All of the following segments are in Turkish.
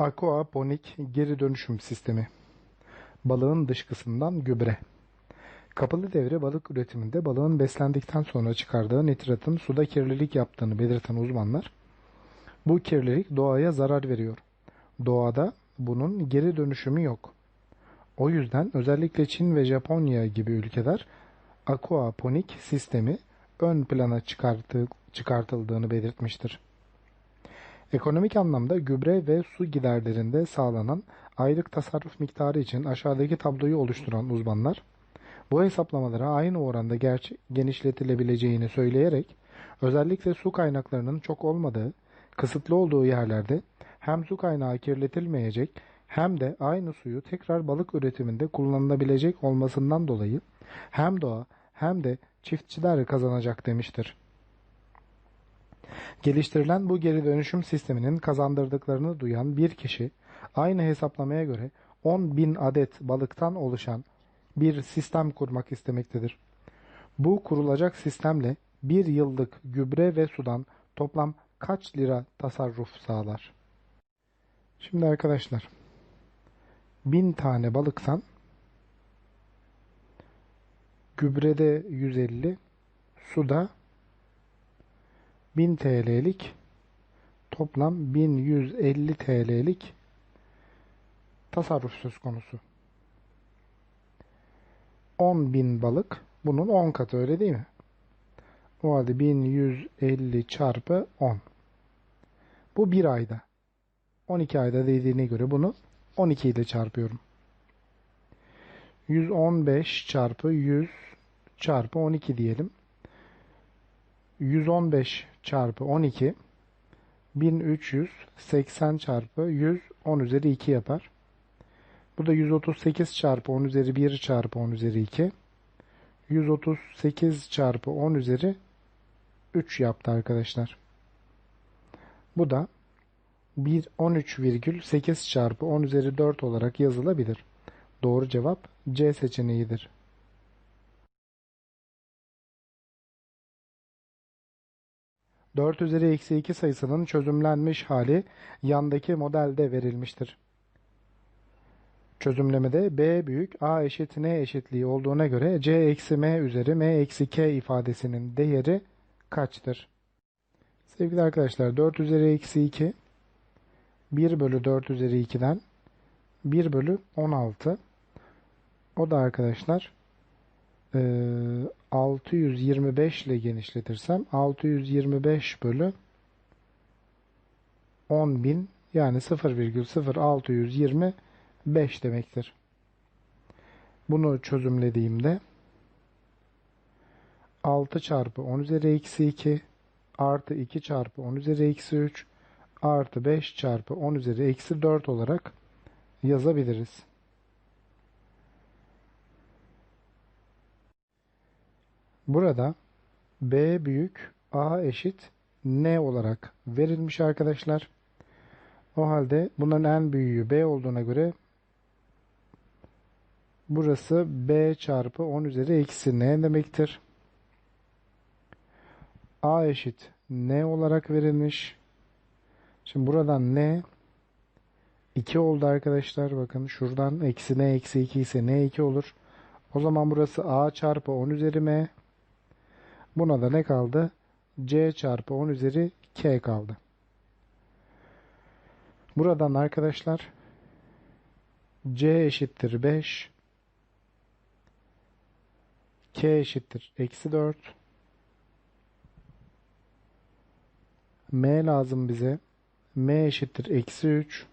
Aquaponik geri dönüşüm sistemi. Balığın dışkısından gübre. Kapalı devre balık üretiminde balığın beslendikten sonra çıkardığı nitratın suda kirlilik yaptığını belirten uzmanlar, bu kirlilik doğaya zarar veriyor. Doğada bunun geri dönüşümü yok. O yüzden özellikle Çin ve Japonya gibi ülkeler aquaponik sistemi ön plana çıkartı, çıkartıldığını belirtmiştir. Ekonomik anlamda gübre ve su giderlerinde sağlanan aylık tasarruf miktarı için aşağıdaki tabloyu oluşturan uzmanlar, bu hesaplamalara aynı oranda genişletilebileceğini söyleyerek, özellikle su kaynaklarının çok olmadığı, kısıtlı olduğu yerlerde hem su kaynağı kirletilmeyecek hem de aynı suyu tekrar balık üretiminde kullanılabilecek olmasından dolayı hem doğa hem de çiftçiler kazanacak demiştir. Geliştirilen bu geri dönüşüm sisteminin kazandırdıklarını duyan bir kişi aynı hesaplamaya göre 10 bin adet balıktan oluşan bir sistem kurmak istemektedir. Bu kurulacak sistemle bir yıllık gübre ve sudan toplam kaç lira tasarruf sağlar? Şimdi arkadaşlar bin tane balıktan gübrede 150 suda 1000 TL'lik toplam 1150 TL'lik tasarruf söz konusu. 10.000 balık bunun 10 katı öyle değil mi? O halde 1150 çarpı 10. Bu bir ayda. 12 ayda dediğine göre bunu 12 ile çarpıyorum. 115 çarpı 100 çarpı 12 diyelim. 115 çarpı 12 1380 çarpı 100 10 üzeri 2 yapar. Bu da 138 çarpı 10 üzeri 1 çarpı 10 üzeri 2. 138 çarpı 10 üzeri 3 yaptı arkadaşlar. Bu da 1 13,8 çarpı 10 üzeri 4 olarak yazılabilir. Doğru cevap C seçeneğidir. 4 üzeri eksi 2 sayısının çözümlenmiş hali yandaki modelde verilmiştir. Çözümlemede b büyük a eşit n eşitliği olduğuna göre c eksi m üzeri m eksi k ifadesinin değeri kaçtır? Sevgili arkadaşlar 4 üzeri eksi 2 1 bölü 4 üzeri 2'den 1 bölü 16 o da arkadaşlar 625 ile genişletirsem 625 bölü 10.000 yani 0,0625 demektir. Bunu çözümlediğimde 6 çarpı 10 üzeri eksi 2 artı 2 çarpı 10 üzeri eksi 3 artı 5 çarpı 10 üzeri eksi 4 olarak yazabiliriz. Burada B büyük A eşit N olarak verilmiş arkadaşlar. O halde bunların en büyüğü B olduğuna göre burası B çarpı 10 üzeri eksi N demektir. A eşit N olarak verilmiş. Şimdi buradan N 2 oldu arkadaşlar. Bakın şuradan eksi N eksi 2 ise N 2 olur. O zaman burası A çarpı 10 üzeri M Buna da ne kaldı? C çarpı 10 üzeri K kaldı. Buradan arkadaşlar C eşittir 5 K eşittir eksi 4 M lazım bize. M eşittir eksi 3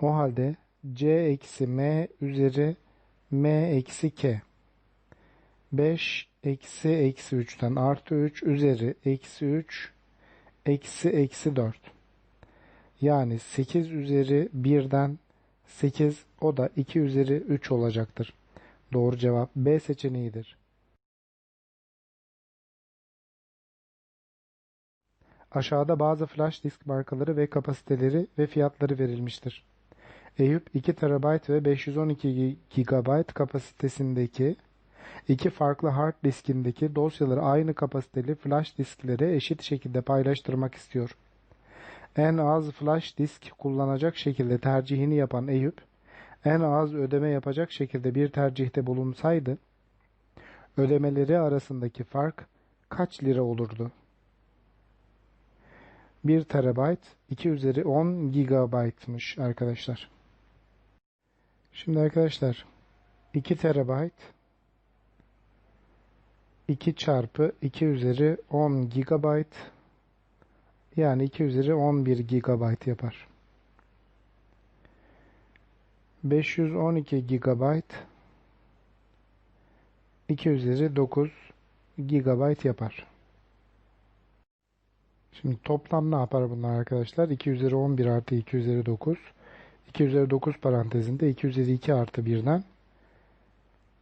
o halde C eksi M üzeri M eksi K 5 eksi eksi 3'ten artı 3 üzeri eksi 3 eksi eksi 4. Yani 8 üzeri 1'den 8 o da 2 üzeri 3 olacaktır. Doğru cevap B seçeneğidir. Aşağıda bazı flash disk markaları ve kapasiteleri ve fiyatları verilmiştir. Eyüp 2 TB ve 512 GB kapasitesindeki İki farklı hard diskindeki dosyaları aynı kapasiteli flash disklere eşit şekilde paylaştırmak istiyor. En az flash disk kullanacak şekilde tercihini yapan Eyüp, en az ödeme yapacak şekilde bir tercihte bulunsaydı, ödemeleri arasındaki fark kaç lira olurdu? 1 terabayt 2 üzeri 10 gigabaytmış arkadaşlar. Şimdi arkadaşlar 2 terabayt 2 çarpı 2 üzeri 10 gigabayt yani 2 üzeri 11 gigabayt yapar. 512 gigabayt 2 üzeri 9 gigabayt yapar. Şimdi toplam ne yapar bunlar arkadaşlar? 2 üzeri 11 artı 2 üzeri 9. 2 üzeri 9 parantezinde 2 üzeri 2 artı 1'den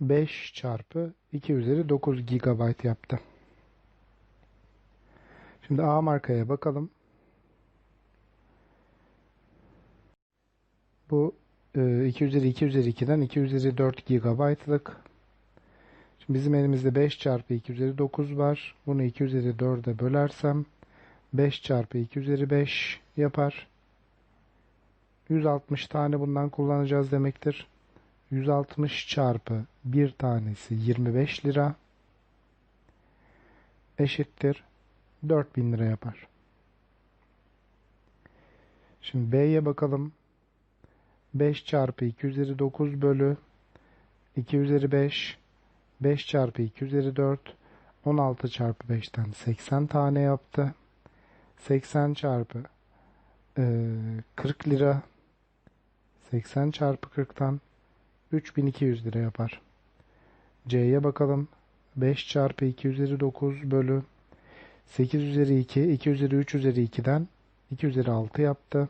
5 çarpı 2 üzeri 9 gigabayt yaptı. Şimdi A markaya bakalım. Bu 2 üzeri 2 üzeri 2'den 2 üzeri 4 gigabaytlık. Şimdi bizim elimizde 5 çarpı 2 üzeri 9 var. Bunu 2 üzeri 4'e bölersem 5 çarpı 2 üzeri 5 yapar. 160 tane bundan kullanacağız demektir. 160 çarpı bir tanesi 25 lira eşittir 4000 lira yapar. Şimdi B'ye bakalım. 5 çarpı 2 üzeri 9 bölü 2 üzeri 5 5 çarpı 2 üzeri 4 16 çarpı 5'ten 80 tane yaptı. 80 çarpı e, 40 lira 80 çarpı 40'tan 3200 lira yapar. C'ye bakalım. 5 çarpı 2 üzeri 9 bölü 8 üzeri 2, 2 üzeri 3 üzeri 2'den 2 üzeri 6 yaptı.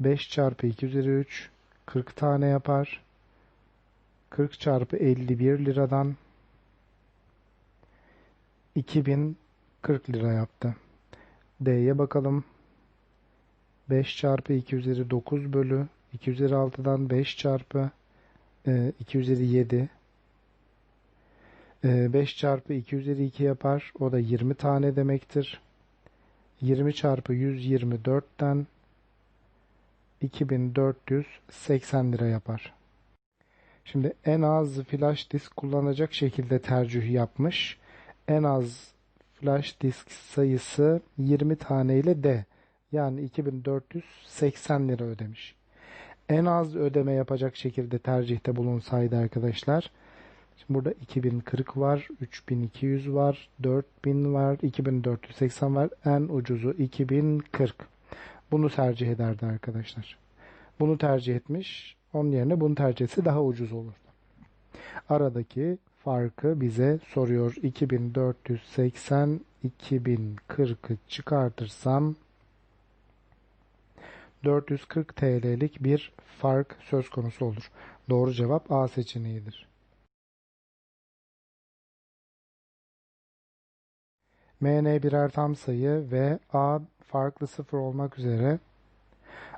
5 çarpı 2 üzeri 3, 40 tane yapar. 40 çarpı 51 liradan 2040 lira yaptı. D'ye bakalım. 5 çarpı 2 üzeri 9 bölü 2 üzeri 6'dan 5 çarpı e, 2 üzeri 7 e, 5 çarpı 2 üzeri 2 yapar. O da 20 tane demektir. 20 çarpı 124'ten 2480 lira yapar. Şimdi en az flash disk kullanacak şekilde tercih yapmış. En az flash disk sayısı 20 tane ile D. Yani 2480 lira ödemiş. En az ödeme yapacak şekilde tercihte bulunsaydı arkadaşlar. Şimdi burada 2040 var, 3200 var, 4000 var, 2480 var. En ucuzu 2040. Bunu tercih ederdi arkadaşlar. Bunu tercih etmiş. Onun yerine bunu tercih etse daha ucuz olurdu. Aradaki farkı bize soruyor. 2480 2040'ı çıkartırsam 440 TL'lik bir fark söz konusu olur. Doğru cevap A seçeneğidir. MN birer tam sayı ve A farklı sıfır olmak üzere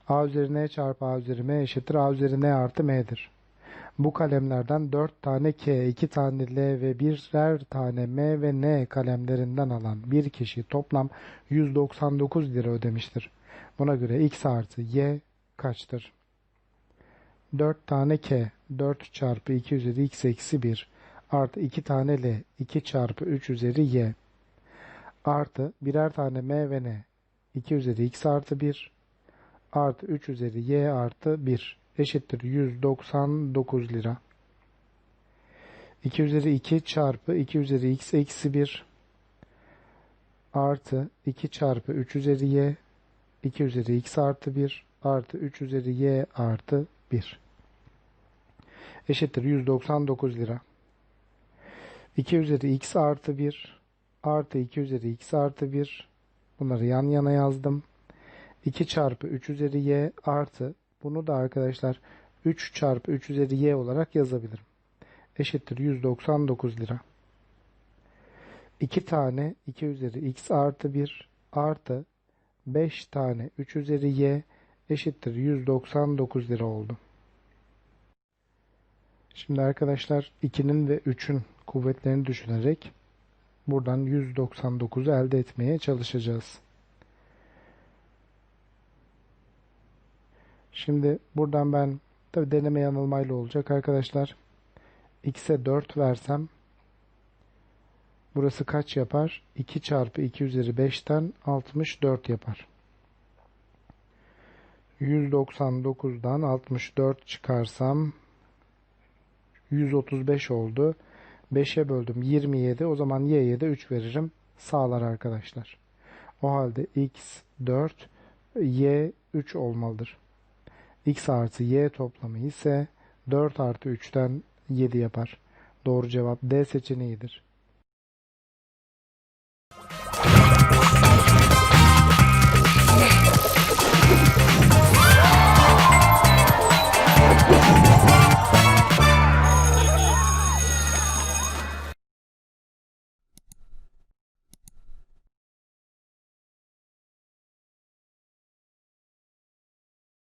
A üzeri N çarpı A üzeri M eşittir A üzeri N artı M'dir. Bu kalemlerden 4 tane K, 2 tane L ve birer tane M ve N kalemlerinden alan bir kişi toplam 199 lira ödemiştir. Buna göre X artı Y kaçtır? 4 tane K, 4 çarpı 2 üzeri X eksi 1 artı 2 tane L, 2 çarpı 3 üzeri Y artı birer tane M ve N. 2 üzeri X artı 1 artı 3 üzeri Y artı 1 eşittir 199 lira. 2 üzeri 2 çarpı 2 üzeri x eksi 1 artı 2 çarpı 3 üzeri y. 2 üzeri x artı 1 artı 3 üzeri y artı 1 eşittir 199 lira. 2 üzeri x artı 1 artı 2 üzeri x artı 1 bunları yan yana yazdım. 2 çarpı 3 üzeri y artı bunu da arkadaşlar 3 çarpı 3 üzeri y olarak yazabilirim. Eşittir 199 lira. 2 tane 2 üzeri x artı 1 artı 5 tane 3 üzeri y eşittir 199 lira oldu. Şimdi arkadaşlar 2'nin ve 3'ün kuvvetlerini düşünerek buradan 199'u elde etmeye çalışacağız. Şimdi buradan ben tabi deneme yanılmayla olacak arkadaşlar. X'e 4 versem burası kaç yapar? 2 çarpı 2 üzeri 5'ten 64 yapar. 199'dan 64 çıkarsam 135 oldu. 5'e böldüm 27. O zaman y'ye de 3 veririm. Sağlar arkadaşlar. O halde x 4, y 3 olmalıdır. x artı y toplamı ise 4 artı 3'ten 7 yapar. Doğru cevap D seçeneğidir.